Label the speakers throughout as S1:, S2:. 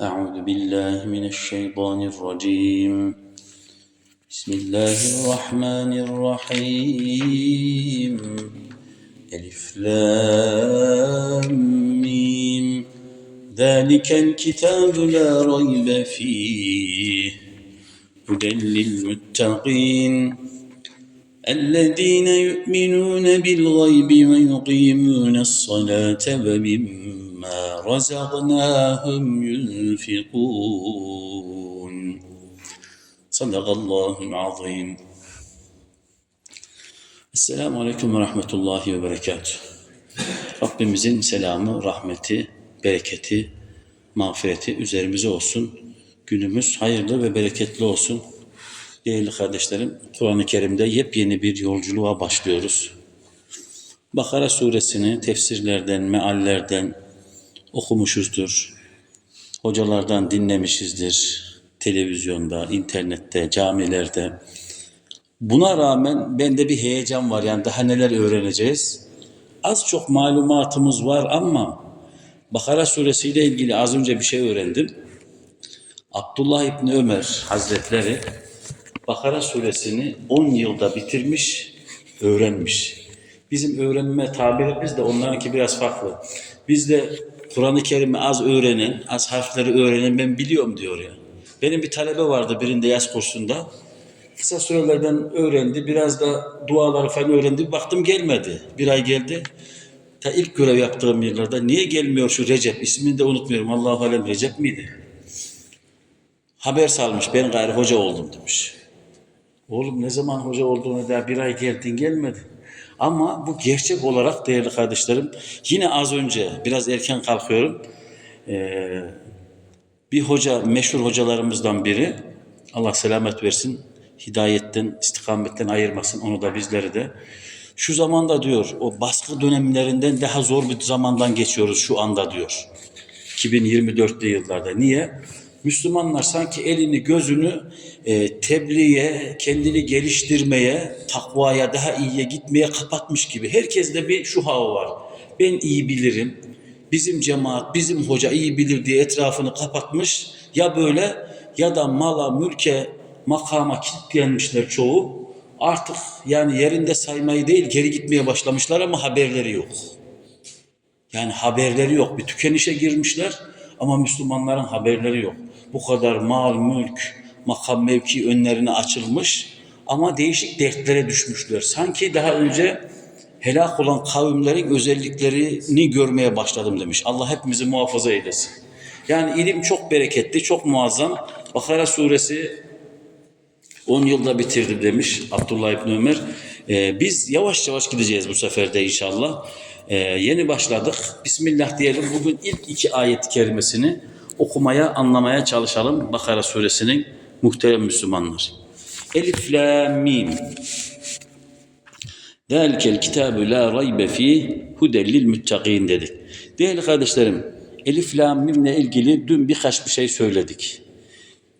S1: أعوذ بالله من الشيطان الرجيم. بسم الله الرحمن الرحيم. ألف لام ذلك الكتاب لا ريب فيه. هدى للمتقين. الذين يؤمنون بالغيب ويقيمون الصلاة ومما رزقناهم ينفقون صدق الله العظيم Esselamu Aleyküm ve Rahmetullahi ve Berekatuhu. Rabbimizin selamı, rahmeti, bereketi, mağfireti üzerimize olsun. Günümüz hayırlı ve bereketli olsun. Değerli kardeşlerim, Kur'an-ı Kerim'de yepyeni bir yolculuğa başlıyoruz. Bakara suresini tefsirlerden, meallerden okumuşuzdur. Hocalardan dinlemişizdir. Televizyonda, internette, camilerde. Buna rağmen bende bir heyecan var. Yani daha neler öğreneceğiz? Az çok malumatımız var ama Bakara suresiyle ilgili az önce bir şey öğrendim. Abdullah İbni Ömer Hazretleri Bakara suresini 10 yılda bitirmiş, öğrenmiş. Bizim öğrenme tabirimiz de onlarınki biraz farklı. Biz de Kur'an-ı Kerim'i az öğrenen, az harfleri öğrenen ben biliyorum diyor ya. Benim bir talebe vardı birinde yaz kursunda. Kısa sürelerden öğrendi. Biraz da duaları falan öğrendi. Baktım gelmedi. Bir ay geldi. Ta ilk görev yaptığım yıllarda niye gelmiyor şu Recep? İsmini de unutmuyorum. Allahu alem Recep miydi? Haber salmış. Ben gayrı hoca oldum demiş. Oğlum ne zaman hoca olduğunu daha bir ay geldin gelmedi. Ama bu gerçek olarak değerli kardeşlerim yine az önce biraz erken kalkıyorum. Ee, bir hoca meşhur hocalarımızdan biri Allah selamet versin hidayetten istikametten ayırmasın onu da bizleri de. Şu zamanda diyor o baskı dönemlerinden daha zor bir zamandan geçiyoruz şu anda diyor. 2024'lü yıllarda. Niye? Müslümanlar sanki elini gözünü e, tebliğe, kendini geliştirmeye, takvaya, daha iyiye gitmeye kapatmış gibi. Herkeste bir şu hava var. Ben iyi bilirim, bizim cemaat, bizim hoca iyi bilir diye etrafını kapatmış. Ya böyle ya da mala, mülke, makama kilitlenmişler çoğu. Artık yani yerinde saymayı değil geri gitmeye başlamışlar ama haberleri yok. Yani haberleri yok. Bir tükenişe girmişler ama Müslümanların haberleri yok. Bu kadar mal, mülk, makam, mevki önlerine açılmış ama değişik dertlere düşmüşler. Sanki daha önce helak olan kavimlerin özelliklerini görmeye başladım demiş. Allah hepimizi muhafaza eylesin. Yani ilim çok bereketli, çok muazzam. Bakara suresi 10 yılda bitirdim demiş Abdullah İbni Ömer. Ee, biz yavaş yavaş gideceğiz bu sefer de inşallah. Ee, yeni başladık. Bismillah diyelim. Bugün ilk iki ayet-i kerimesini okumaya, anlamaya çalışalım. Bakara suresinin muhterem Müslümanlar. Elif, la, mim. Dâlikel kitâbü la raybe fîh hudellil müttakîn dedik. Değerli kardeşlerim, Elif, la, mimle ilgili dün birkaç bir şey söyledik.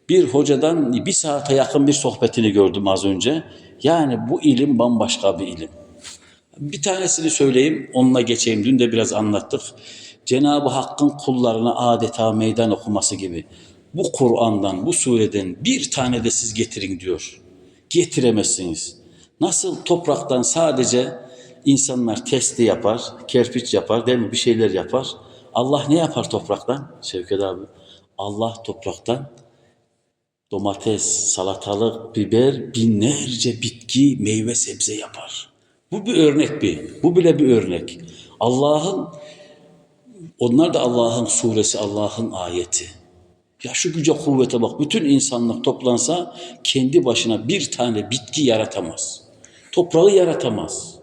S1: Bir hocadan bir saate yakın bir sohbetini gördüm az önce. Yani bu ilim bambaşka bir ilim. Bir tanesini söyleyeyim, onunla geçeyim. Dün de biraz anlattık. Cenab-ı Hakk'ın kullarına adeta meydan okuması gibi. Bu Kur'an'dan, bu sureden bir tane de siz getirin diyor. Getiremezsiniz. Nasıl topraktan sadece insanlar testi yapar, kerpiç yapar, değil mi? Bir şeyler yapar. Allah ne yapar topraktan? Şevket abi. Allah topraktan domates, salatalık, biber, binlerce bitki, meyve, sebze yapar. Bu bir örnek bir. Bu bile bir örnek. Allah'ın onlar da Allah'ın suresi, Allah'ın ayeti. Ya şu güce kuvvete bak. Bütün insanlık toplansa kendi başına bir tane bitki yaratamaz. Toprağı yaratamaz.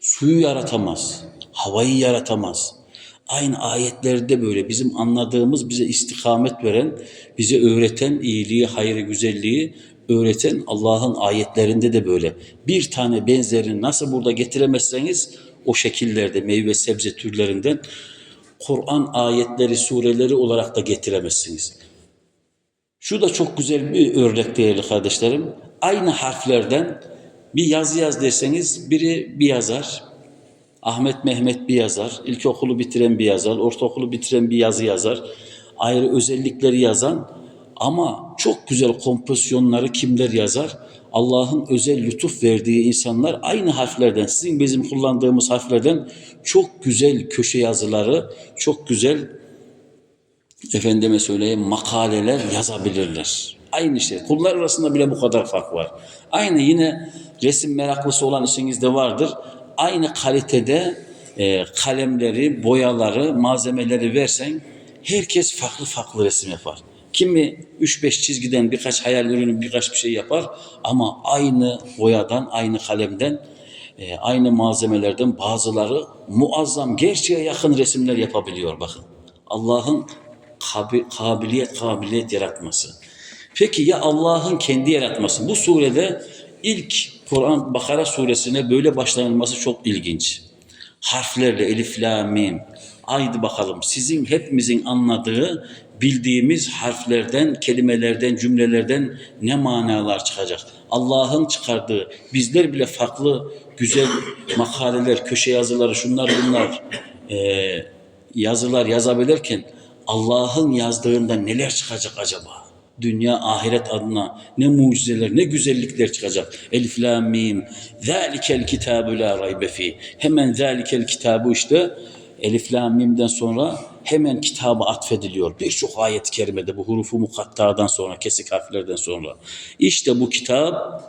S1: Suyu yaratamaz. Havayı yaratamaz. Aynı ayetlerde böyle bizim anladığımız, bize istikamet veren, bize öğreten iyiliği, hayrı, güzelliği öğreten Allah'ın ayetlerinde de böyle. Bir tane benzerini nasıl burada getiremezseniz o şekillerde meyve sebze türlerinden Kur'an ayetleri, sureleri olarak da getiremezsiniz. Şu da çok güzel bir örnek değerli kardeşlerim. Aynı harflerden bir yazı yaz derseniz biri bir yazar, Ahmet Mehmet bir yazar, ilkokulu bitiren bir yazar, ortaokulu bitiren bir yazı yazar. ayrı özellikleri yazan ama çok güzel kompozisyonları kimler yazar? Allah'ın özel lütuf verdiği insanlar aynı harflerden, sizin bizim kullandığımız harflerden çok güzel köşe yazıları, çok güzel efendime söyleyeyim makaleler yazabilirler. Aynı şey. Kullar arasında bile bu kadar fark var. Aynı yine resim meraklısı olan içinizde vardır. Aynı kalitede e, kalemleri, boyaları, malzemeleri versen herkes farklı farklı resim yapar. Kimi 3-5 çizgiden birkaç hayal ürünü birkaç bir şey yapar ama aynı boyadan, aynı kalemden, e, aynı malzemelerden bazıları muazzam, gerçeğe yakın resimler yapabiliyor bakın. Allah'ın kabi- kabiliyet kabiliyet yaratması. Peki ya Allah'ın kendi yaratması? Bu surede ilk Kur'an Bakara suresine böyle başlanılması çok ilginç. Harflerle elif la mim. Haydi bakalım sizin hepimizin anladığı bildiğimiz harflerden, kelimelerden, cümlelerden ne manalar çıkacak? Allah'ın çıkardığı, bizler bile farklı güzel makaleler, köşe yazıları, şunlar bunlar eee yazılar yazabilirken Allah'ın yazdığında neler çıkacak acaba? Dünya ahiret adına ne mucizeler ne güzellikler çıkacak. Elif la mim. Zalikel kitabu la raybe fi. Hemen zalikel kitabı işte Elif la mim'den sonra hemen kitaba atfediliyor. Birçok ayet-i kerimede bu hurufu mukattadan sonra, kesik harflerden sonra. İşte bu kitap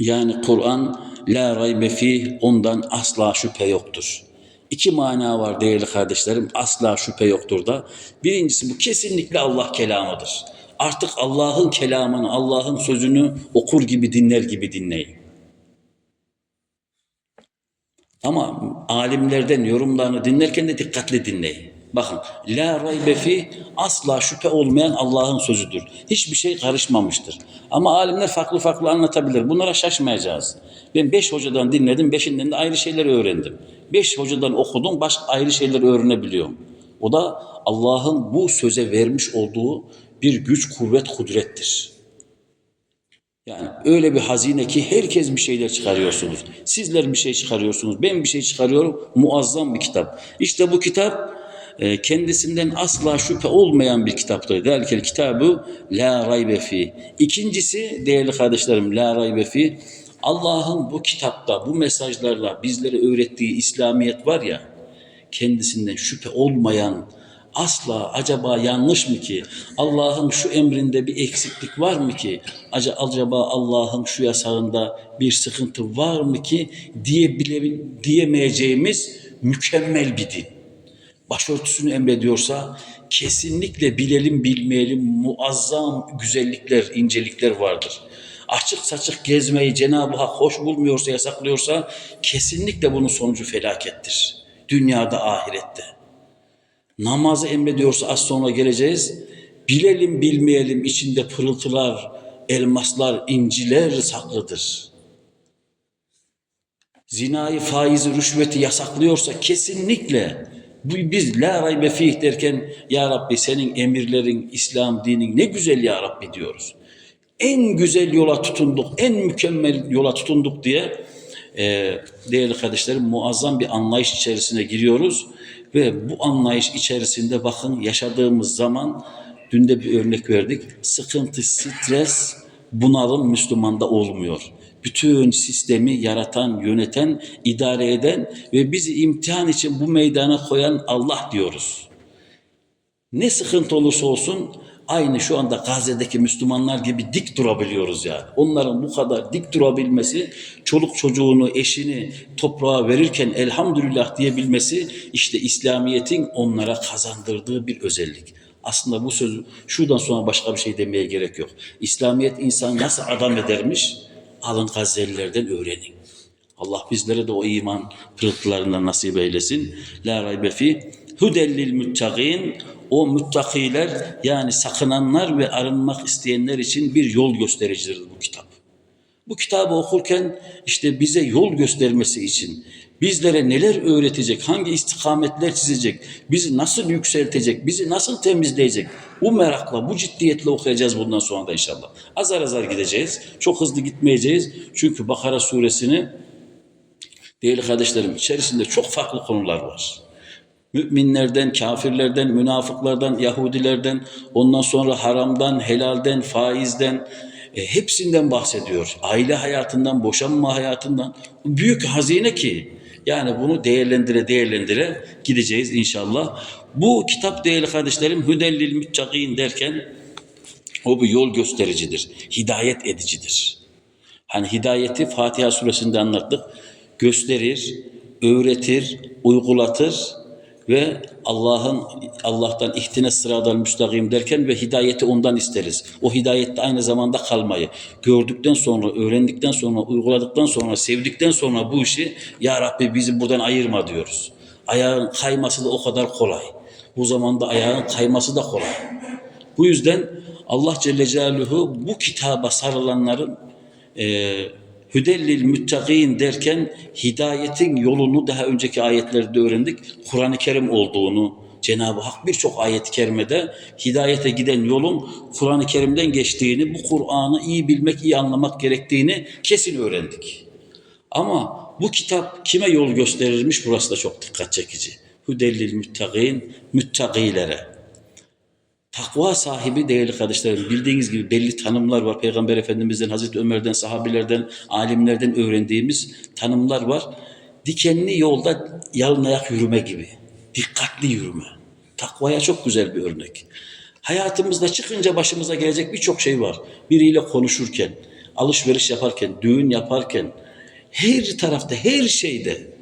S1: yani Kur'an la raybe fi ondan asla şüphe yoktur. İki mana var değerli kardeşlerim. Asla şüphe yoktur da. Birincisi bu kesinlikle Allah kelamıdır. Artık Allah'ın kelamını, Allah'ın sözünü okur gibi dinler gibi dinleyin. Ama alimlerden yorumlarını dinlerken de dikkatli dinleyin. Bakın, la raybe fi asla şüphe olmayan Allah'ın sözüdür. Hiçbir şey karışmamıştır. Ama alimler farklı farklı anlatabilir. Bunlara şaşmayacağız. Ben beş hocadan dinledim, beşinden de ayrı şeyler öğrendim. Beş hocadan okudum, başka ayrı şeyler öğrenebiliyorum. O da Allah'ın bu söze vermiş olduğu bir güç, kuvvet, kudrettir. Yani öyle bir hazine ki herkes bir şeyler çıkarıyorsunuz. Sizler bir şey çıkarıyorsunuz. Ben bir şey çıkarıyorum. Muazzam bir kitap. İşte bu kitap e, kendisinden asla şüphe olmayan bir kitaptır. Derkel kitabı la raybe fi. İkincisi değerli kardeşlerim la raybe fi. Allah'ın bu kitapta bu mesajlarla bizlere öğrettiği İslamiyet var ya kendisinden şüphe olmayan asla acaba yanlış mı ki? Allah'ın şu emrinde bir eksiklik var mı ki? Aca- Acaba Allah'ın şu yasağında bir sıkıntı var mı ki diye diyemeyeceğimiz mükemmel bir din. Başörtüsünü emrediyorsa kesinlikle bilelim bilmeyelim muazzam güzellikler, incelikler vardır. Açık saçık gezmeyi Cenab-ı Hak hoş bulmuyorsa, yasaklıyorsa kesinlikle bunun sonucu felakettir. Dünyada, ahirette namazı emrediyorsa az sonra geleceğiz. Bilelim bilmeyelim içinde pırıltılar, elmaslar, inciler saklıdır. Zinayı, faizi, rüşveti yasaklıyorsa kesinlikle biz la raybe fih derken ya Rabbi senin emirlerin, İslam dinin ne güzel ya Rabbi diyoruz. En güzel yola tutunduk, en mükemmel yola tutunduk diye e, değerli kardeşlerim muazzam bir anlayış içerisine giriyoruz. Ve bu anlayış içerisinde bakın yaşadığımız zaman dün de bir örnek verdik. Sıkıntı, stres, bunalım Müslümanda olmuyor. Bütün sistemi yaratan, yöneten, idare eden ve bizi imtihan için bu meydana koyan Allah diyoruz. Ne sıkıntı olursa olsun aynı şu anda Gazze'deki Müslümanlar gibi dik durabiliyoruz yani. Onların bu kadar dik durabilmesi, çoluk çocuğunu, eşini toprağa verirken elhamdülillah diyebilmesi işte İslamiyet'in onlara kazandırdığı bir özellik. Aslında bu sözü şuradan sonra başka bir şey demeye gerek yok. İslamiyet insan nasıl adam edermiş? Alın Gazze'lilerden öğrenin. Allah bizlere de o iman pırıltılarından nasip eylesin. La raybe fi hudellil muttaqin o muttakiler yani sakınanlar ve arınmak isteyenler için bir yol göstericidir bu kitap. Bu kitabı okurken işte bize yol göstermesi için bizlere neler öğretecek, hangi istikametler çizecek, bizi nasıl yükseltecek, bizi nasıl temizleyecek bu merakla, bu ciddiyetle okuyacağız bundan sonra da inşallah. Azar azar gideceğiz, çok hızlı gitmeyeceğiz. Çünkü Bakara suresini değerli kardeşlerim içerisinde çok farklı konular var. Müminlerden, kafirlerden, münafıklardan, Yahudilerden, ondan sonra haramdan, helalden, faizden, e, hepsinden bahsediyor. Aile hayatından, boşanma hayatından. Büyük hazine ki. Yani bunu değerlendire değerlendire gideceğiz inşallah. Bu kitap değerli kardeşlerim Hüdellil Müttakîn derken o bir yol göstericidir, hidayet edicidir. Hani hidayeti Fatiha suresinde anlattık. Gösterir, öğretir, uygulatır ve Allah'ın Allah'tan ihtine sıradan müstakim derken ve hidayeti ondan isteriz. O hidayette aynı zamanda kalmayı. Gördükten sonra, öğrendikten sonra, uyguladıktan sonra, sevdikten sonra bu işi Ya Rabbi bizi buradan ayırma diyoruz. Ayağın kayması da o kadar kolay. Bu zamanda ayağın kayması da kolay. Bu yüzden Allah Celle Celaluhu bu kitaba sarılanların e, Hüdellil müttakîn derken hidayetin yolunu daha önceki ayetlerde öğrendik. Kur'an-ı Kerim olduğunu Cenab-ı Hak birçok ayet-i kerimede hidayete giden yolun Kur'an-ı Kerim'den geçtiğini, bu Kur'an'ı iyi bilmek, iyi anlamak gerektiğini kesin öğrendik. Ama bu kitap kime yol gösterirmiş burası da çok dikkat çekici. Hüdellil müttakîn, müttakilere. Takva sahibi değerli kardeşlerim bildiğiniz gibi belli tanımlar var. Peygamber Efendimiz'den, Hazreti Ömer'den, sahabilerden, alimlerden öğrendiğimiz tanımlar var. Dikenli yolda yalın ayak yürüme gibi. Dikkatli yürüme. Takvaya çok güzel bir örnek. Hayatımızda çıkınca başımıza gelecek birçok şey var. Biriyle konuşurken, alışveriş yaparken, düğün yaparken, her tarafta, her şeyde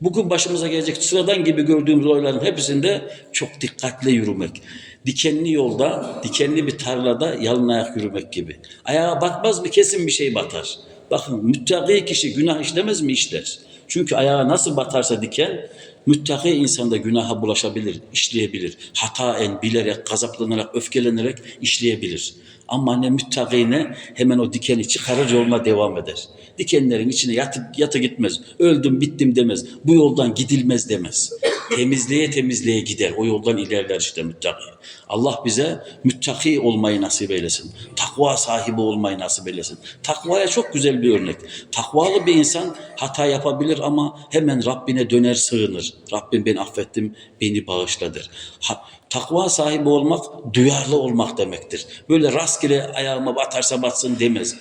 S1: Bugün başımıza gelecek sıradan gibi gördüğümüz olayların hepsinde çok dikkatli yürümek. Dikenli yolda, dikenli bir tarlada yalın ayak yürümek gibi. Ayağa batmaz mı kesin bir şey batar. Bakın müttaki kişi günah işlemez mi işler. Çünkü ayağa nasıl batarsa diken müttaki insanda günaha bulaşabilir, işleyebilir. Hataen, bilerek, gazaplanarak, öfkelenerek işleyebilir. Ama ne müttakine hemen o dikeni çıkarır yoluna devam eder. Dikenlerin içine yatı, yatı gitmez. Öldüm bittim demez. Bu yoldan gidilmez demez. Temizliğe temizliğe gider. O yoldan ilerler işte müttaki. Allah bize müttaki olmayı nasip eylesin. Takva sahibi olmayı nasip eylesin. Takvaya çok güzel bir örnek. Takvalı bir insan hata yapabilir ama hemen Rabbine döner sığınır. Rabbim ben affettim, beni bağışladır. Ha, takva sahibi olmak duyarlı olmak demektir. Böyle rastgele ayağıma batarsa batsın demez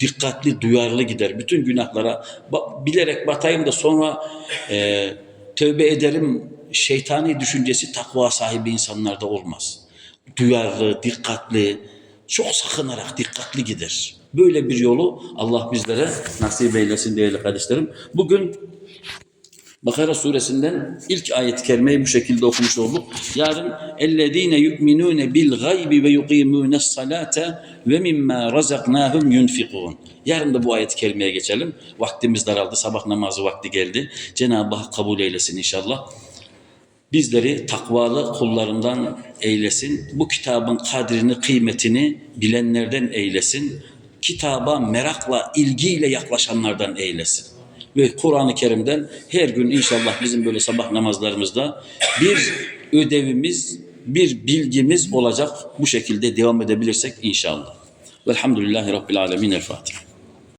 S1: dikkatli, duyarlı gider. Bütün günahlara bilerek batayım da sonra e, tövbe ederim şeytani düşüncesi takva sahibi insanlarda olmaz. Duyarlı, dikkatli, çok sakınarak dikkatli gider. Böyle bir yolu Allah bizlere nasip eylesin değerli kardeşlerim. Bugün Bakara suresinden ilk ayet-i kerimeyi bu şekilde okumuş olduk. Yarın اَلَّذ۪ينَ يُؤْمِنُونَ بِالْغَيْبِ وَيُقِيمُونَ الصَّلَاةَ وَمِمَّا رَزَقْنَاهُمْ يُنْفِقُونَ Yarın da bu ayet-i kerimeye geçelim. Vaktimiz daraldı. Sabah namazı vakti geldi. Cenab-ı Hak kabul eylesin inşallah. Bizleri takvalı kullarından eylesin. Bu kitabın kadrini, kıymetini bilenlerden eylesin. Kitaba merakla, ilgiyle yaklaşanlardan eylesin ve Kur'an-ı Kerim'den her gün inşallah bizim böyle sabah namazlarımızda bir ödevimiz, bir bilgimiz olacak. Bu şekilde devam edebilirsek inşallah. Velhamdülillahi Rabbil Alemin. El Fatiha.